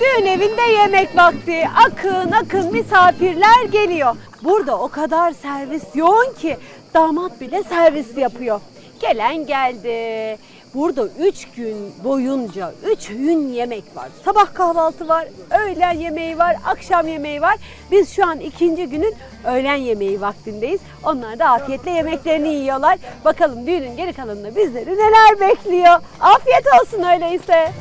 Düğün evinde yemek vakti. Akın akın misafirler geliyor. Burada o kadar servis yoğun ki damat bile servis yapıyor. Gelen geldi. Burada üç gün boyunca üç öğün yemek var. Sabah kahvaltı var, öğlen yemeği var, akşam yemeği var. Biz şu an ikinci günün öğlen yemeği vaktindeyiz. Onlar da afiyetle yemeklerini yiyorlar. Bakalım düğünün geri kalanında bizleri neler bekliyor. Afiyet olsun öyleyse.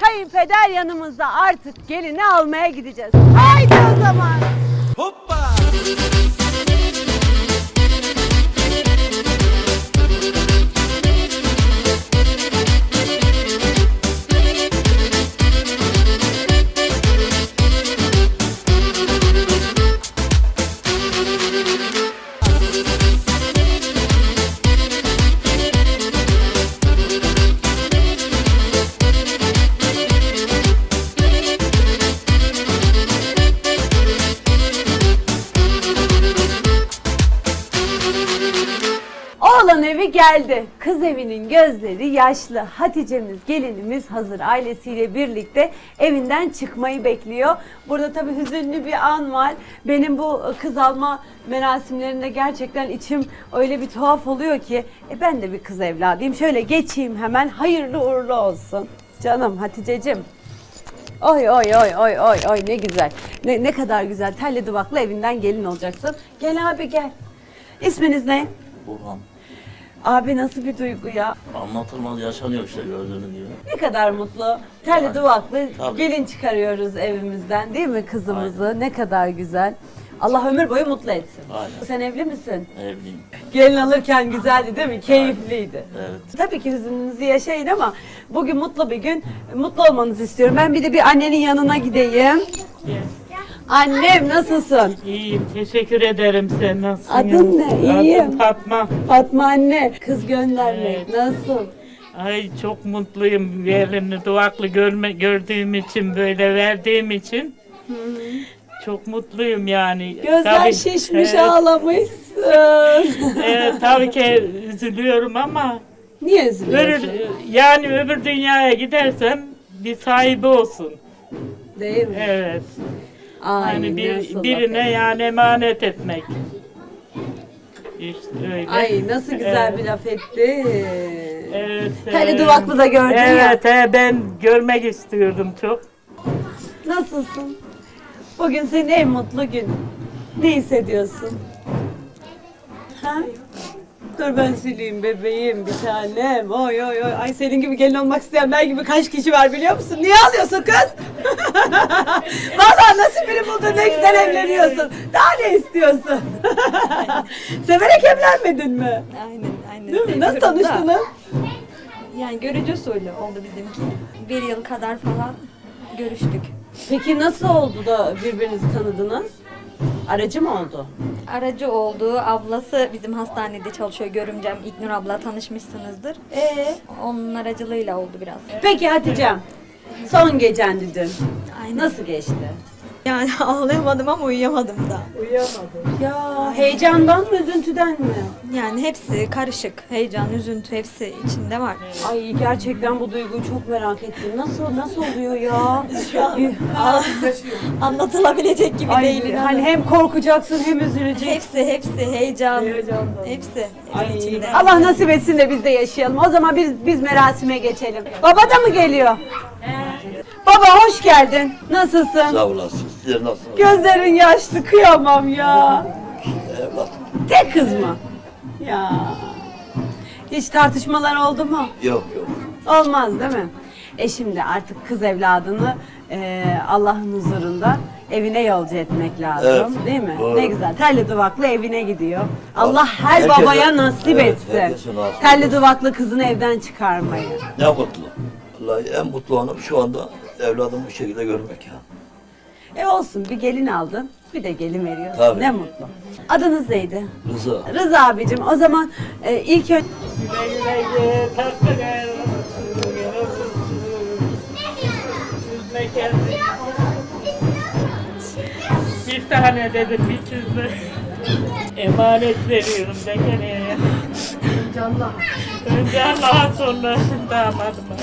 Kayınpeder yanımızda artık gelini almaya gideceğiz. Haydi o zaman. Oğlan geldi. Kız evinin gözleri yaşlı. Hatice'miz, gelinimiz hazır. Ailesiyle birlikte evinden çıkmayı bekliyor. Burada tabii hüzünlü bir an var. Benim bu kız alma merasimlerinde gerçekten içim öyle bir tuhaf oluyor ki. E ben de bir kız evladıyım. Şöyle geçeyim hemen. Hayırlı uğurlu olsun. Canım Hatice'cim. Oy oy oy oy oy oy ne güzel. Ne, ne kadar güzel. Telli duvaklı evinden gelin olacaksın. Gel abi gel. İsminiz ne? Burhan. Abi nasıl bir duygu ya? Anlatılmaz yaşanıyor işte gördüğünüz gibi. Ne kadar mutlu. Telli duvaklı Tabii. gelin çıkarıyoruz evimizden değil mi kızımızı? Ne kadar güzel. Allah ömür boyu mutlu etsin. Aynen. Sen evli misin? Evliyim. Gelin alırken güzeldi değil mi? Keyifliydi. Evet. Tabii ki hüzününüzü yaşayın ama bugün mutlu bir gün. Mutlu olmanızı istiyorum. Ben bir de bir annenin yanına gideyim. Annem nasılsın? İyiyim, teşekkür ederim. Sen nasılsın? Adın ne? İyiyim. Adım Fatma. Fatma anne kız göndermek Evet. nasıl? Ay çok mutluyum. Yerini duvaklı görme, gördüğüm için, böyle verdiğim için. Çok mutluyum yani. Gözler Tabii- şişmiş evet, ağlamışsın. evet, tabii ki üzülüyorum ama Niye öbür, üzülüyorsun? yani öbür dünyaya gidersem bir sahibi olsun. Değil mi? Evet. Ay, Yani bir, nasıl birine laf yani emanet etmek. İşte öyle. Ay nasıl güzel bir laf etti. Evet. Telli e, duvaklı da gördün ya. Evet, he, ben görmek istiyordum çok. Nasılsın? Bugün senin en mutlu gün. Ne hissediyorsun? Ha? Dur ben sileyim bebeğim bir tanem. Oy oy oy. Ay senin gibi gelin olmak isteyenler gibi kaç kişi var biliyor musun? Niye ağlıyorsun kız? Vallahi nasıl biri buldun ne güzel evleniyorsun. Daha ne istiyorsun? Severek evlenmedin mi? Aynen aynen. Değil mi? Nasıl da. tanıştınız? Yani görücü usulü oldu bizimki. Bir yıl kadar falan görüştük. Peki nasıl oldu da birbirinizi tanıdınız? Aracı mı oldu? Aracı olduğu ablası bizim hastanede çalışıyor. Görümcem İknur abla tanışmışsınızdır. Ee? Onun aracılığıyla oldu biraz. Peki Hatice'm. Son gecendi dün. Aynen. Nasıl geçti? Yani ağlayamadım ama uyuyamadım da. Ya heyecandan mı üzüntüden mi? Yani hepsi karışık. Heyecan, üzüntü hepsi içinde var. Ay gerçekten bu duyguyu çok merak ettim. Nasıl nasıl oluyor ya? Anlatılabilecek gibi Ay, değil. inanın. hani hem korkacaksın hem üzüleceksin. Hepsi, hepsi heyecan. Hepsi, hepsi içinde. Allah nasip etsin de biz de yaşayalım. O zaman biz biz merasime geçelim. Baba da mı geliyor? Baba hoş geldin. Nasılsın? Sağ olasın. Sizler nasılsınız? Gözlerin yaşlı kıyamam ya. Evlat. Tek kız mı? Ya. Hiç tartışmalar oldu mu? Yok yok. Olmaz değil mi? E şimdi artık kız evladını e, Allah'ın huzurunda evine yolcu etmek lazım Evet, değil mi? doğru. Ne güzel. Terli duvaklı evine gidiyor. Allah her Herkese- babaya nasip Evet, etsin. herkese nasip etsin. duvaklı kızını evden çıkarmayı. Ne mutlu. Vallahi en mutlu anım şu anda evladımı bu şekilde görmek ya. E olsun bir gelin aldın. Bir de gelin veriyorsun. Tabii. Ne mutlu. Adınız neydi? Rıza. Rıza abicim. O zaman e, ilk önce. Bir tane dedim hiç üzme. Emanet veriyorum da gene. Önce Allah. Önce Allah'a sonra damadıma.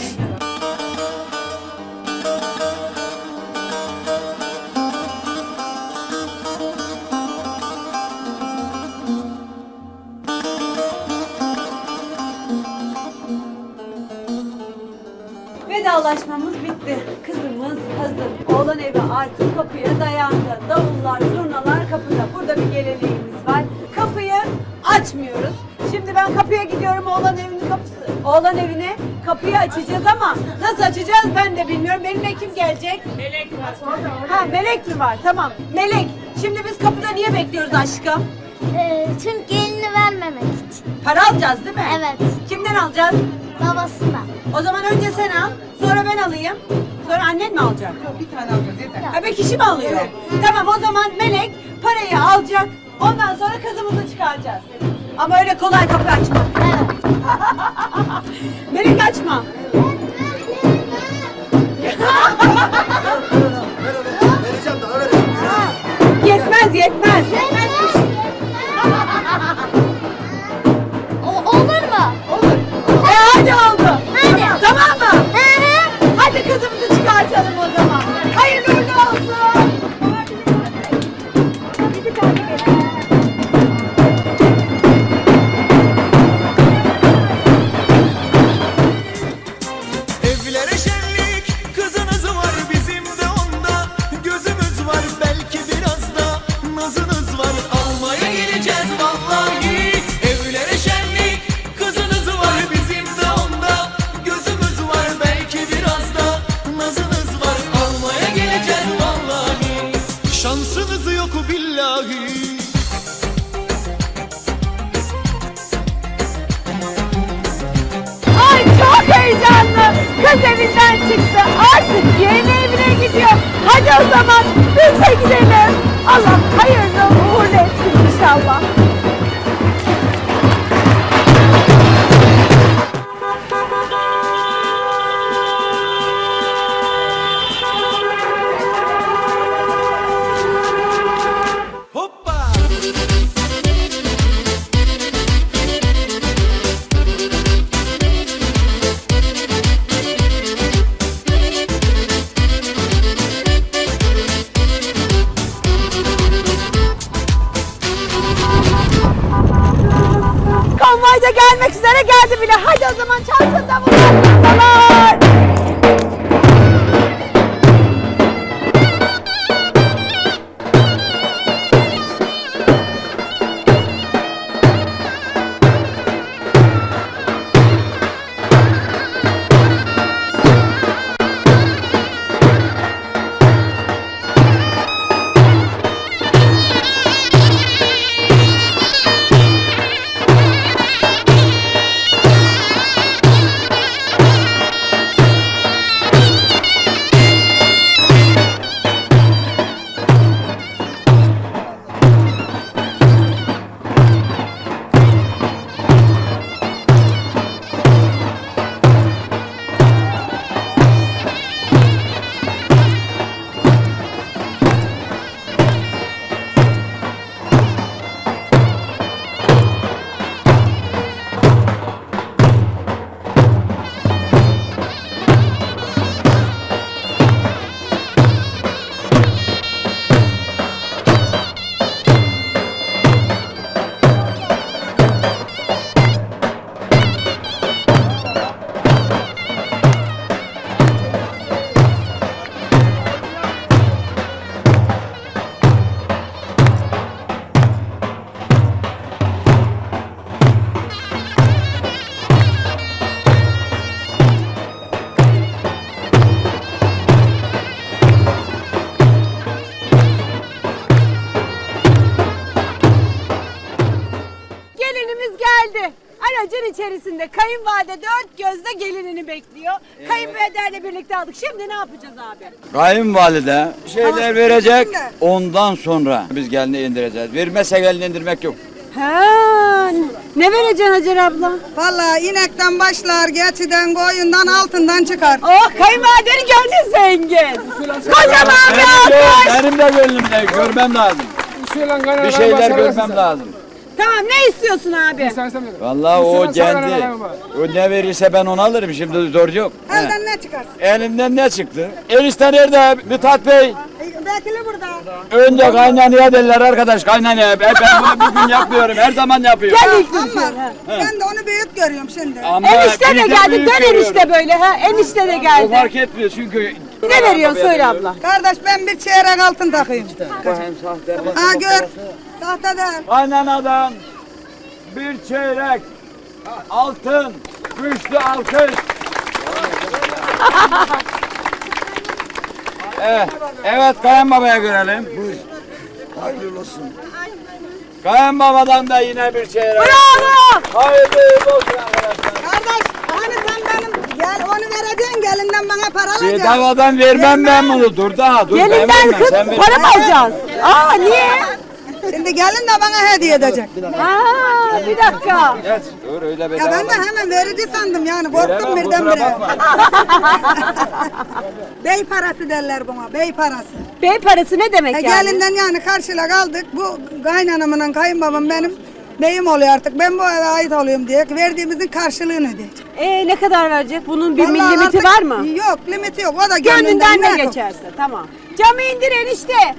Vedalaşmamız bitti. Kızımız hazır. Oğlan evi artık kapıya dayandı. Davullar, zurnalar kapıda. Burada bir geleneğimiz var. Kapıyı açmıyoruz. Şimdi ben kapıya gidiyorum oğlan evinin kapısı. Oğlan evine kapıyı açacağız ama nasıl açacağız ben de bilmiyorum. Benimle kim gelecek? Melek var. Ha melek mi var? Tamam. Melek. Şimdi biz kapıda niye bekliyoruz aşkım? Ee, çünkü elini vermemek için. Para alacağız değil mi? Evet. Kimden alacağız? Babasından. O zaman önce sen al, sonra ben alayım. Sonra annen mi alacak? Bir tane alacağız yeter. Ha bir kişi mi alıyor? Tamam o zaman Melek parayı alacak. Ondan sonra kızımızı çıkaracağız. Ama öyle kolay kapı açma. Evet. Melek açma. O zaman biz de gidelim. Allah hayırlı uğurlu etsin inşallah. İçerisinde kayınvalide dört gözle gelinini bekliyor. Kayınpederle birlikte aldık. Şimdi ne yapacağız abi? Kayınvalide şeyler verecek. Ondan sonra biz gelini indireceğiz. Vermezse gelini indirmek yok. Ha, ne vereceksin Hacer abla? Vallahi inekten başlar, geçiden, koyundan, altından çıkar. Oh kayınvalideni gördün zengin. Kocaman bir Benim, alkış. benim de gönlümde görmem lazım. Bir şeyler görmem lazım. Tamam ne istiyorsun abi? Vallahi o kendi. O ne verirse ben onu alırım. Şimdi zor yok. He. Elden ne çıkarsın? Elimden ne çıktı? Enişte nerede? Mithat Bey. Bekle burada. Önce kaynanaya derler arkadaş kaynanaya. Ben, ben bunu bir gün yapmıyorum. Her zaman yapıyorum. Gel ilk Ama ben de onu büyük görüyorum şimdi. Ama Enişte de geldi. büyük Dön görüyoruz. enişte böyle ha. Enişte de O geldi. fark etmiyor çünkü. Ne veriyorsun söyle abla. Kardeş ben bir çeyrek altın takayım. Ha gör. Değil. Kaynanadan bir çeyrek altın güçlü alkış. evet, evet kayınbabaya görelim. Buyur. Hayırlı olsun. Kayınbabadan da yine bir çeyrek. Bravo. Hayırlı olsun arkadaşlar. Kardeş hani sen benim gel onu vereceksin gelinden bana para alacaksın. Bedavadan vermem ben bunu. Dur daha dur. ben Gelinden kız para mı alacağız? Aa niye? Şimdi gelin de bana hediye edecek. Aa bir dakika. Geç, Dur öyle Ya bedavadan. ben de hemen verici sandım yani Veremem, korktum kusura birdenbire. bakma. bey parası derler buna bey parası. Bey parası ne demek E, yani? gelinden yani karşıla kaldık. Bu kaynanamın kayınbabam benim beyim oluyor artık. Ben bu eve ait oluyorum diye verdiğimizin karşılığını ödeyecek. Ee, ne kadar verecek? Bunun bir Vallahi limiti artık- var mı? Yok limiti yok. O da Gönlünden ne ne geçerse tamam. Camı indir enişte.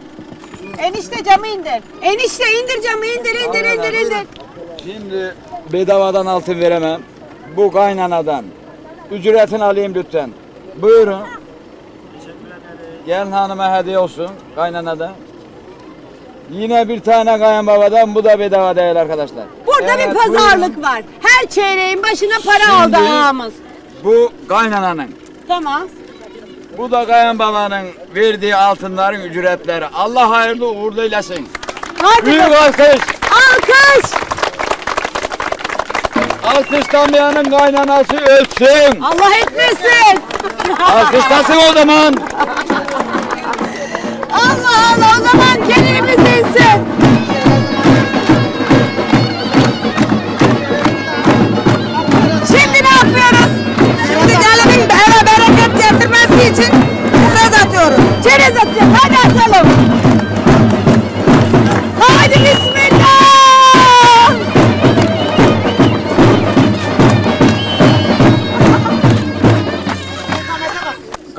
Enişte camı indir. Enişte indir camı indir indir indir indir. Şimdi bedavadan altın veremem. Bu kaynanadan. Ücretini alayım lütfen. Buyurun. Gelin hanıma hediye olsun kaynanadan. Yine bir tane kayınbabadan bu da bedava değil arkadaşlar. Burada Evet, bir pazarlık var. Her çeyreğin başına para Şimdi- aldı ağamız. Bu kaynananın. Tamam. Bu da kayınbabanın verdiği altınların ücretleri. Allah hayırlı uğurlu eylesin. Hadi Büyük alkış. alkış. Alkışlamayanın kaynanası ölsün. Allah etmesin. Alkışlasın o zaman.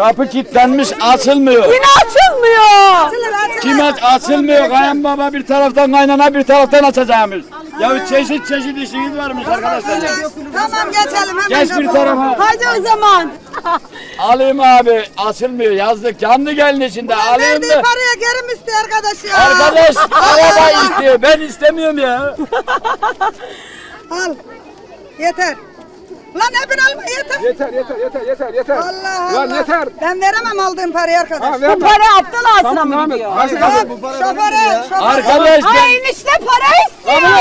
Kapı kilitlenmiş açılmıyor. Yine açılmıyor. Kim aç açılmıyor. Kayınbaba bir taraftan kaynana bir taraftan açacağımız. Ya çeşit çeşit işiniz varmış arkadaşlar. Tamam geçelim hemen. Geç bir tarafa. Hadi o zaman. Alayım abi. Açılmıyor. Yazdık. Canlı gelin içinde. Alayım Verdiği mı? paraya geri mi istiyor arkadaş ya? Arkadaş araba istiyor. Ben istemiyorum ya. Al. Yeter. Lan hepin alma yeter. Yeter yeter yeter yeter yeter. Allah Lan Allah. yeter. Ben veremem aldığım parayı arkadaş. Ha, Bu para aptal ağasına Tamam mı devam et. gidiyor? Hayır, hayır. şoföre, şoföre. Arkadaş ben... Ay enişte para istiyor.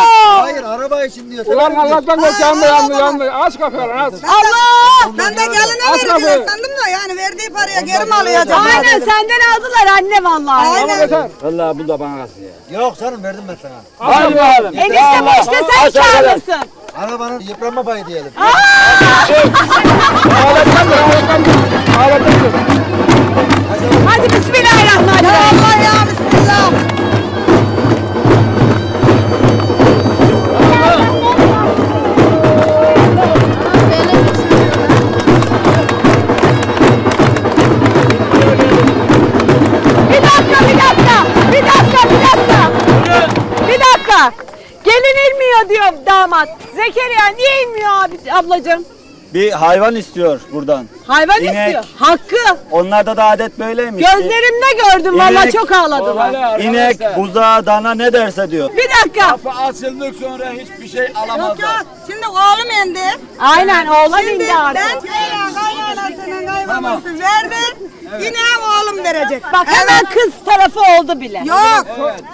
Hayır araba için diyor. Ulan Allah'tan kork yandı yandı yandı. Aç kapıyı lan aç. Allah. Ben de geline Aç verdiler kapıyı. sandım da yani verdiği paraya geri mi acaba? Aynen senden aldılar anne vallahi. Tamam Aynen. yeter. Vallahi bu da bana kalsın ya. Yok canım verdim ben sana. Hadi bakalım. Enişte başta sen Aç arkadaş. karlısın. Arabanın yıpranma payı diyelim. Ağlatmandır, ağlatmandır. Ağlatmandır. Hadi Ya bismillahirrahmanirrahim. Allah ya bismillah. Gelin inmiyor diyor damat. Zekeriya niye inmiyor abi ablacığım? Bir hayvan istiyor buradan. Hayvan İnek. istiyor. Hakkı. Onlarda da adet böyleymiş. Gözlerimde gördüm valla İnek. çok ağladılar. Hadi İnek, arkadaşlar. buzağı, dana ne derse diyor. Bir dakika. Kapı açıldık sonra hiçbir şey Yok alamazlar. ya şimdi oğlum indi. Aynen oğlan Şimdi indi artık. ben kaynanasının kaymaması verdi. Yine oğlum verecek. Bak hemen kız tarafı oldu bile. Yok.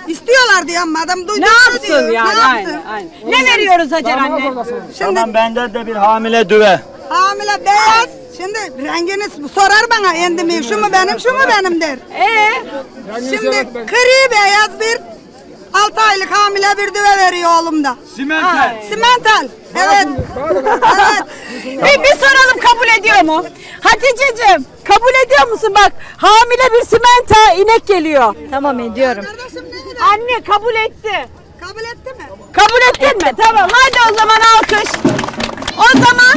İstiyorlar diyor ama adam duydu. Ne yapsın yani? Ne Aynen, aynen. Ne veriyoruz Hacer anne? Şimdi Tamam benden de bir hamile düve. hamile beyaz. Şimdi rengini sorar bana endimi şu mu benim şu mu benim der. Ee, Şimdi kri beyaz bir 6 aylık hamile bir düve veriyor oğlum da. Simental. Simental. Evet. evet. bir, bir soralım kabul ediyor mu? Hatice'cim kabul ediyor musun? Bak hamile bir simenta inek geliyor. Tamam ediyorum. Kardeşim ne Anne kabul etti. Kabul etti mi? Kabul ettin mi? Tamam hadi o zaman alkış. O zaman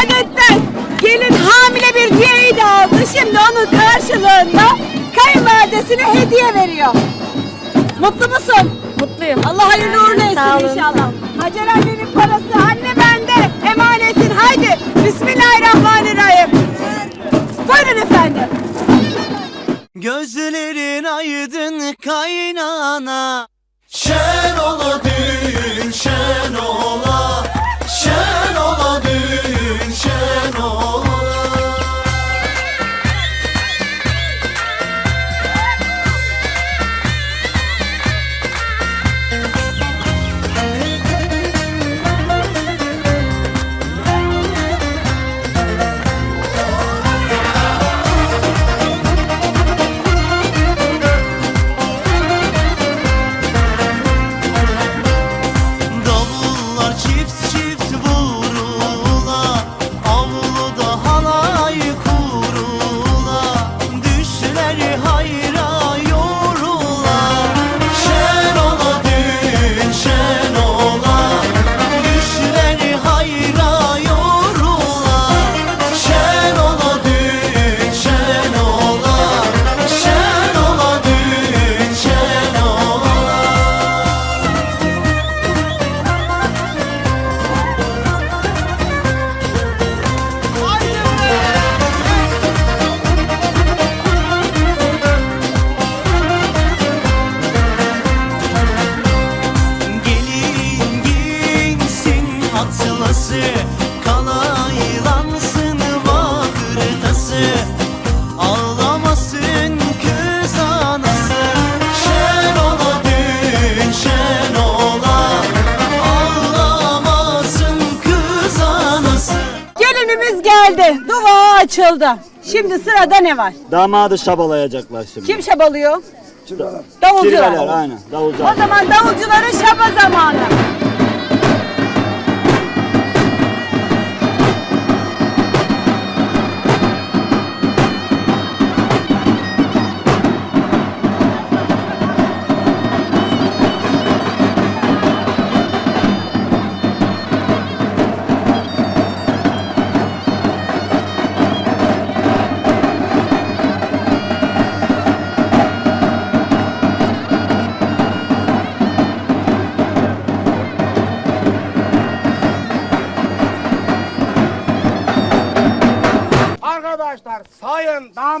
adetten gelin hamile bir düğeyi de aldı. Şimdi onun karşılığında kayınvalidesine hediye veriyor. Mutlu musun? Mutluyum. Allah hayırlı uğurlu etsin inşallah. Hacer annenin parası anne bende. Emanetin haydi. Bismillahirrahmanirrahim. Buyurun efendim. Gözlerin aydın kaynana Şen ola düğün şen ola Dua açıldı. Şimdi sırada ne var? Damadı şabalayacaklar şimdi. Kim şabalıyor? Kirveler Davulcular. aynen. O Davulcular. zaman davulcuların şaba zamanı.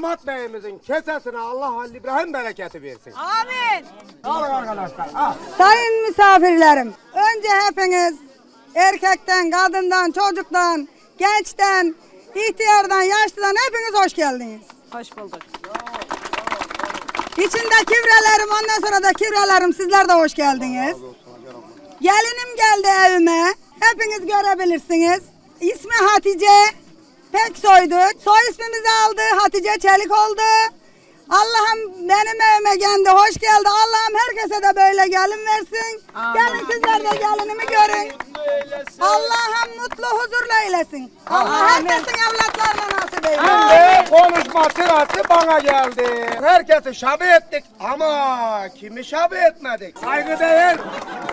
Damat beyimizin kesesine Allah Halil İbrahim bereketi versin. Amin. Alın arkadaşlar. Al. Sayın misafirlerim, önce hepiniz erkekten, kadından, çocuktan, gençten, ihtiyardan, yaşlıdan hepiniz hoş geldiniz. Hoş bulduk. İçinde kivrelerim, ondan sonra da kivrelerim sizler de hoş geldiniz. Gelinim geldi evime. Hepiniz görebilirsiniz. İsmi Hatice Peksoy'du. Soy ismimizi aldı. Hatice Çelik oldu. Allah'ım benim evime geldi. Hoş geldi. Allah'ım herkese de böyle gelin versin. Gelin sizler de gelinimi görün. Allah'ım mutlu huzurla eylesin. Allah herkesin evlatlarına nasip eylesin. Ve konuşma sırası bana geldi. Herkesi şabi ettik ama kimi şabi etmedik? Saygıdeğer,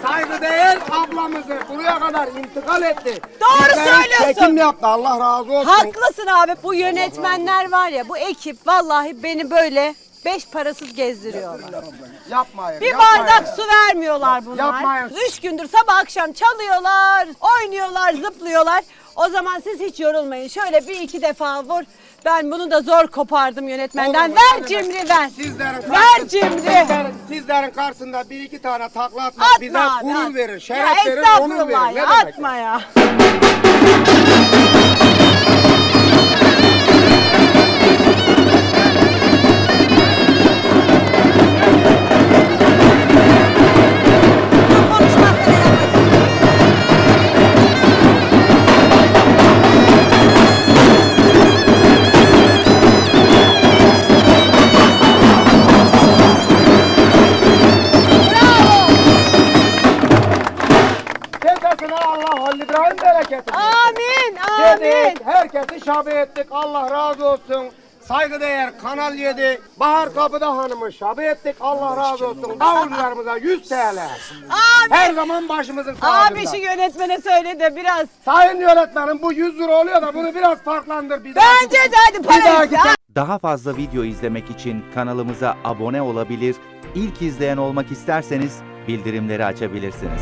saygıdeğer ablamızı buraya kadar intikal etti. Doğru Bizden söylüyorsun. Çekim yaptı Allah razı olsun. Haklısın abi. Bu yönetmenler var ya, bu ekip vallahi beni böyle beş parasız gezdiriyorlar. Yapmayın. Bir yapmayın. bardak su vermiyorlar bunlar. Yapmayın. Üç gündür sabah akşam çalıyorlar, oynuyorlar, zıplıyorlar. O zaman siz hiç yorulmayın. Şöyle bir iki defa vur. Ben bunu da zor kopardım yönetmenden. Olur ver cimri ver. Sizlerin Ver karşısında- cimri. Sizlerin, sizlerin karşısında bir iki tane takla atmak Atma bize abi, gurur at. verir, şeref ya verir, onur estağfurullah verir. Ne ya, demek? atma ya. Saygıdeğer Kanal 7 Bahar Kapıda Hanım'ı şabi ettik. Allah razı olsun. Davulcularımıza 100 TL. Her zaman başımızın tacında. Abi şu yönetmene söyle de biraz. Sayın yönetmenim bu 100 lira oluyor da bunu biraz farklandır. Bir Bence de hadi para dahaki. Daha fazla video izlemek için kanalımıza abone olabilir, ilk izleyen olmak isterseniz bildirimleri açabilirsiniz.